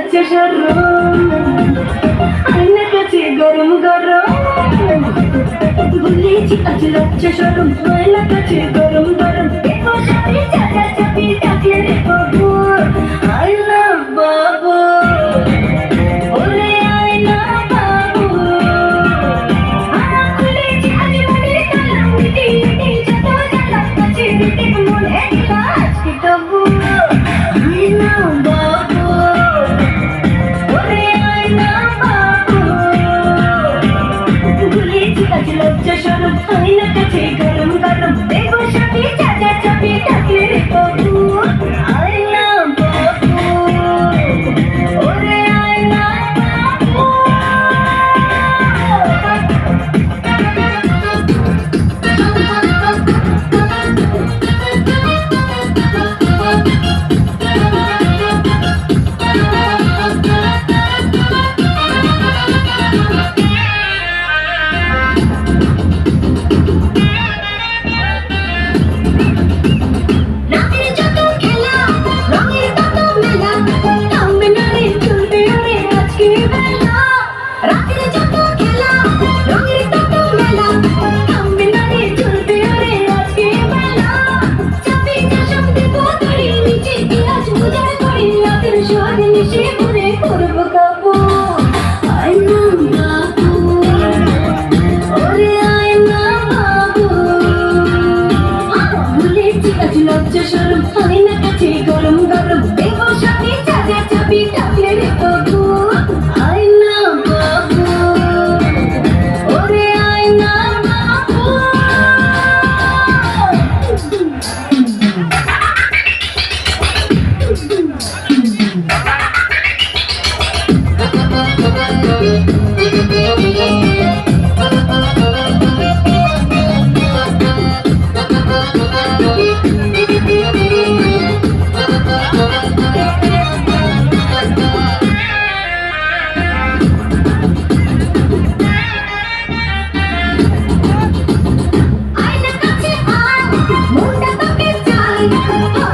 যাচ্ছে সরু আইনা কাছে গরম গরম। বলেছি আজ লাগছে সরম আইনা কাছে গরম গরম। চাপি ডাকলে রে বাবু। আইনা বাবু। Double. মিশে ঘুরে করব কাপড়। আয়না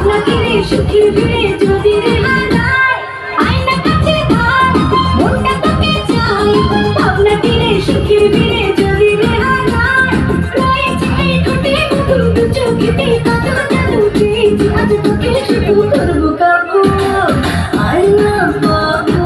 না কিনে সুখের ভিড়ে যদি রেহাই নাই আয়না কাছে ধর, মনটা তোকে চাই। ভাবনা কিনে সুখের ভিড়ে যদি রেহাই নাই রয়েছে এই দুটি মধু দু চোখেতে কত জাদু পেয়েছি আজ তোকে শুধু করব কাবু আই লাভ বাবু